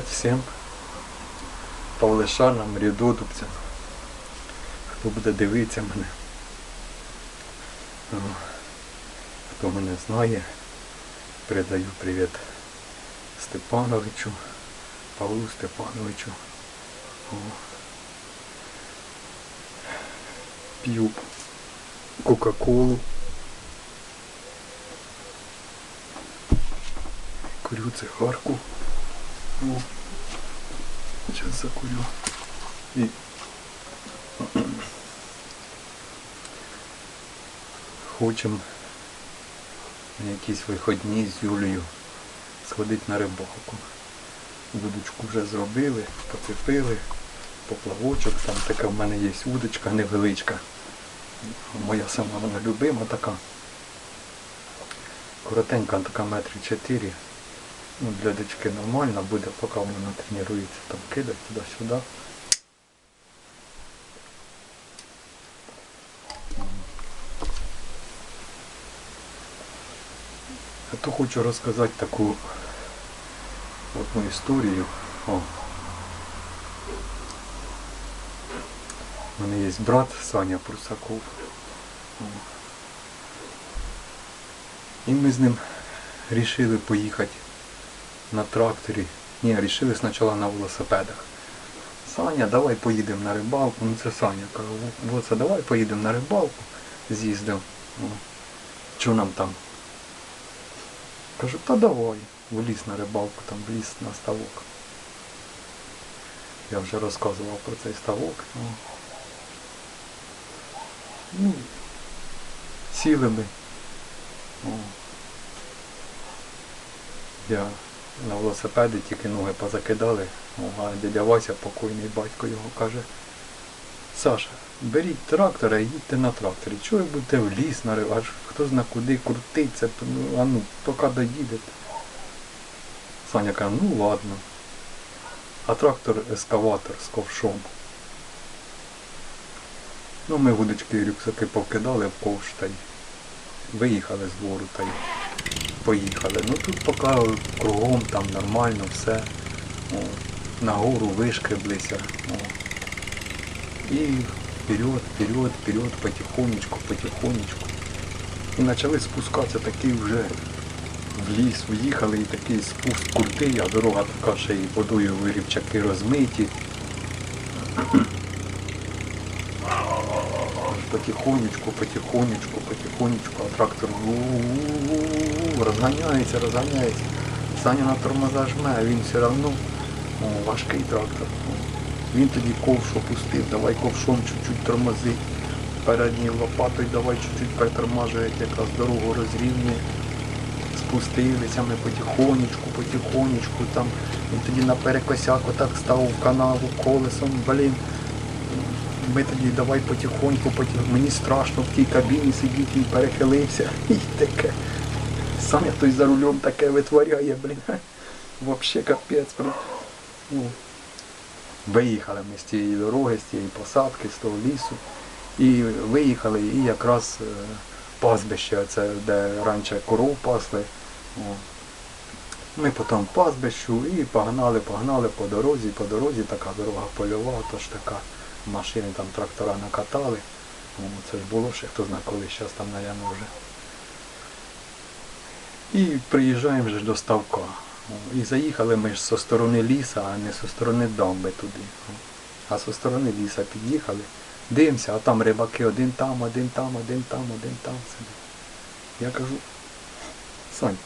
Привіт всім павлишанам, рідодубцям. Хто буде дивитися мене. Хто мене знає, передаю привіт Степановичу, Павлу Степановичу. П'ю Кока-Колу. Курю цигарку. О. Сейчас закурю. І хочемо на якісь виходні з Юлією сходити на рибалку. Вудочку вже зробили, поцепили, поплавочок, там така в мене є вудочка невеличка. Моя сама вона любима така. Коротенька, така метрів 4. Ну, для дочки нормально буде, поки вона тренується там кидати туди-сюди. А то хочу розказати таку одну історію. О. У мене є брат Саня Прусаков. О. І ми з ним вирішили поїхати на тракторі. Ні, вирішили спочатку на велосипедах. Саня, давай поїдемо на рибалку. Ну це Саня каже, «Во- це давай поїдемо на рибалку. З'їздив. О. Що нам там? Кажу, та давай. В ліс на рибалку, там в ліс на ставок. Я вже розказував про цей ставок. Ну, сіли ми. О. Я на велосипеді тільки ноги позакидали, а дядя Вася, покойний батько його каже, Саша, беріть трактора і їдьте на тракторі. Чого ви будете в ліс на аж хто зна куди крутиться, ну, а ну, поки доїдете. Саня каже, ну ладно. А трактор ескаватор з ковшом. Ну, ми вудочки і рюкзаки покидали в ковш та й виїхали з двору та й поїхали. Ну тут поки кругом там нормально все. О, на гору вишкреблися. О. І вперед, вперед, вперед, потихонечку, потихонечку. І почали спускатися такий вже в ліс, в'їхали і такий спуск крутий, а дорога така ще й водою вирівчаки розмиті. Потихонечку, потихонечку, потихонечку, а трактор розганяється, розганяється. Саня на тормоза жме, а він все одно о, важкий трактор. Він тоді ковш опустив, давай ковшом чуть-чуть тормози. Передньою лопатою давай чуть-чуть притормажує, якраз дорогу розрівнює. Спустилися ми потихонечку, потихонечку. Там він тоді на перекосяк отак став в канаву колесом, блін. Ми тоді давай потихоньку, потихоньку. Мені страшно в тій кабіні сидіти і перехилився. І таке. Сам я той за рулем таке витворяє, блін. Вообще капець. блін. Ну, Виїхали ми з тієї дороги, з тієї посадки, з того лісу. І виїхали, і якраз е, пастбище, це де раніше коров пасли. Ми потім пастбищу і погнали, погнали по дорозі, по дорозі така дорога польова, тож така машини там трактора накатали. О, це ж було ще хто знає коли, зараз там, наверное, вже. І приїжджаємо вже до ставка. І заїхали ми ж зі сторони ліса, а не зі сторони дамби туди. А зі сторони ліса під'їхали, дивимося, а там рибаки один там, один там, один там, один там. Я кажу, Сань,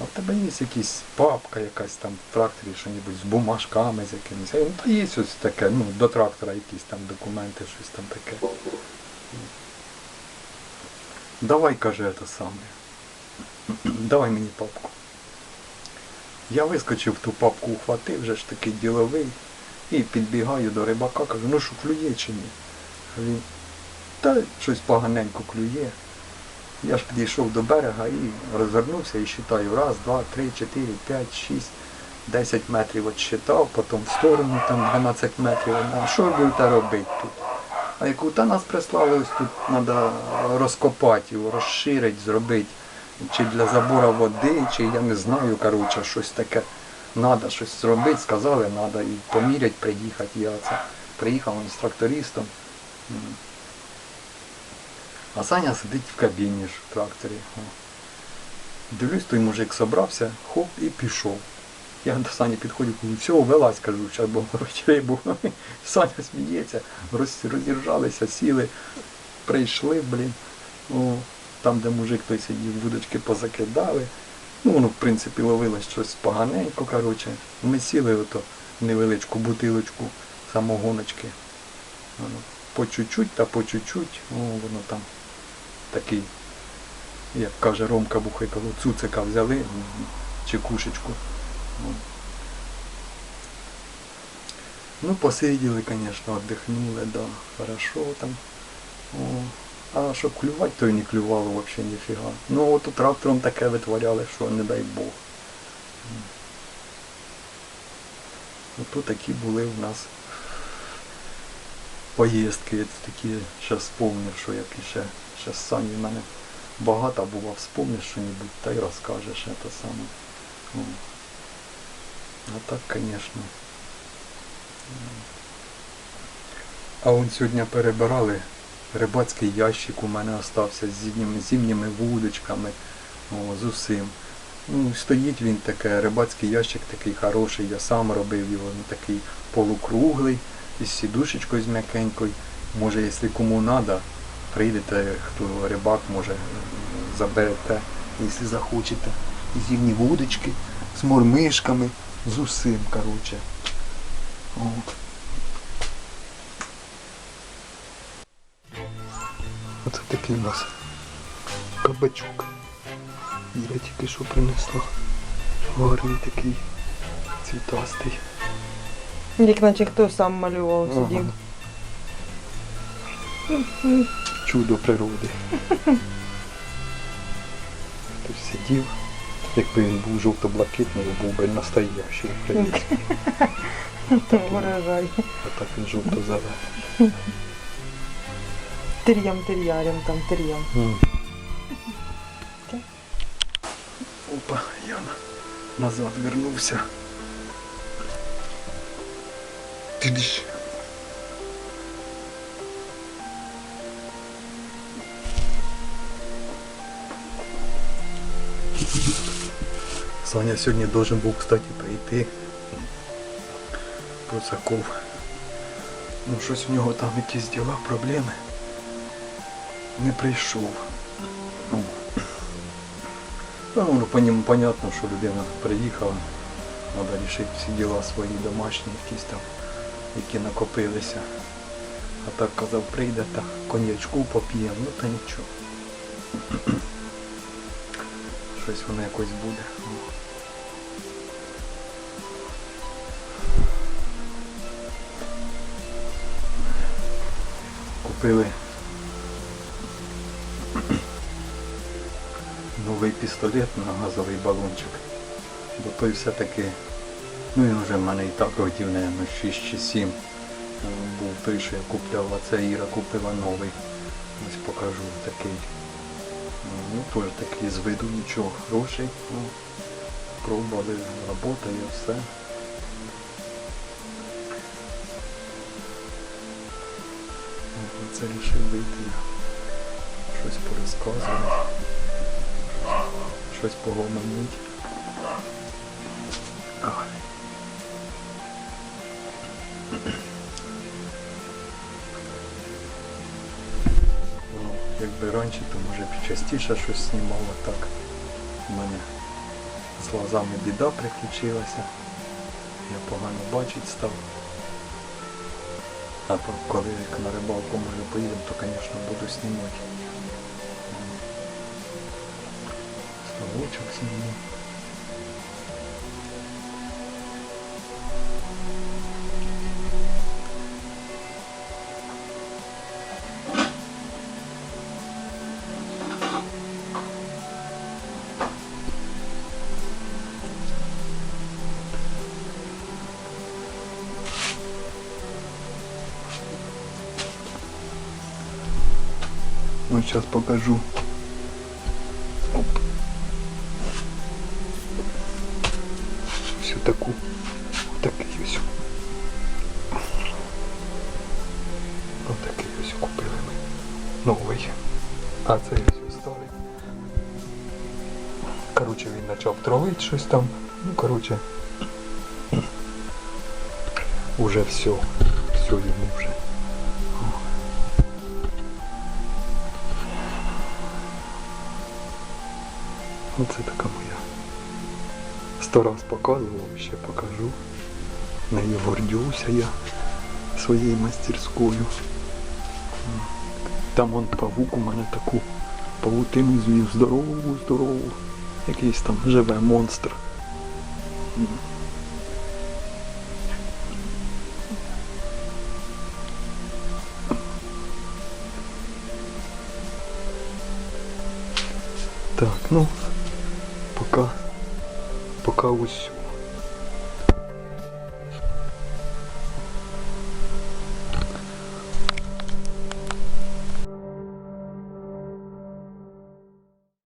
а в тебе є якась папка якась там в тракторі, що-небудь з бумажками з якимись. Ну, та є ось таке, ну, до трактора якісь там документи, щось там таке. Давай, каже, це саме. Давай мені папку. Я вискочив ту папку, ухватив, вже ж такий діловий, і підбігаю до рибака, кажу, ну що клює чи ні? Він, та щось поганенько клює. Я ж підійшов до берега і розвернувся і вважаю. Раз, два, три, чотири, п'ять, шість, десять метрів відсчитав, потім в сторону там 12 метрів. А що будете робити тут? А яку та нас прислали, ось тут треба розкопати його, розширити, зробити. Чи для забору води, чи я не знаю, коротше, щось таке. Надо щось зробити, сказали, треба і помірять, приїхати. Я це приїхав з трактористом. А Саня сидить в кабіні ж в тракторі. Дивлюсь, той мужик собрався, хоп, і пішов. Я до Сані підходжу, кажу, все, вилазь, кажу, зараз будемо ловити рибу. Саня сміється, роз, розіржалися, сіли, прийшли, блін. О, там, де мужик той сидів, вудочки позакидали. Ну, воно, в принципі, ловилось щось поганенько, коротше. Ми сіли ото невеличку бутилочку самогоночки. По чуть-чуть та по чуть-чуть, о, воно там такий, як каже Ромка Бухайкало, цуцика взяли, м, чи кушечку. Ну, посиділи, звісно, віддихнули, да, хорошо там. О. А щоб клювати, то й не клювало взагалі ніфіга. Ну от трактором таке витворяли, що не дай Бог. Ото такі були в нас поїздки. Я такі ще вспомнив, що як іще ще Сані в мене багато було, вспомниш що-небудь та й розкажеш це саме. О. А так, звісно. А он сьогодні перебирали рибацький ящик у мене остався з зимніми, зимніми вудочками, о, з усім. Ну, стоїть він таке, рибацький ящик такий хороший, я сам робив його, він такий полукруглий, із сідушечкою з м'якенькою. Може, якщо кому треба, прийдете, хто рибак, може, заберете, якщо захочете. Зимні вудочки з мормишками, з усім, коротше. Оце такий у нас кабачок. Я тільки що принесла. Гарний такий цвітастий. Як наче хто сам малював Ага. Чудо природи. Хтось сидів. Якби він був жовто-блакитний, був би настоящий українець. Виражай. А так він жовто-зелений. Тир'ям, тир'ярям там, тир'ям. Опа, я назад вернувся. Ти Саня сьогодні должен був, кстати, прийти. Процаков. Ну щось у нього там якісь діла, проблеми. Не прийшов. Ну, Ну, ну, по ньому понятно, що людина приїхала, треба рішити всі діла свої домашні, якісь там, які накопилися. А так казав, прийде та коньячку поп'ємо, ну та нічого. Щось воно якось буде. Купили новий пістолет на газовий балончик. Бо той все-таки, ну він вже в мене і так років, наверное, 6 чи 7 був той, що я купляв, а це Іра купила новий. Ось покажу такий. Ну, теж такий з виду нічого хороший. Ну, пробували, і все. Це рішив вийти. Щось порозказувати щось погомоніть. Якби раніше, то може частіше щось знімало так. У мене з глазами біда приключилася. Я погано бачить став. А то коли як на рибалку може поїдемо, то звісно буду знімати. Ставочок зніму. Ну, вот сейчас покажу. Оп. Все таку. Отакий ось. Отакий ось купили мы. Новый. А це ось старий. Коротше, він начал травити щось там. Ну, короче. Уже все. Все йому вже. Оце така моя. Сто раз показував, ще покажу. Нею гордюся я своєю мастерською. Там он павук у мене таку павутину звів здорову, здорову. Якийсь там живе монстр. Так, ну, пока, пока ось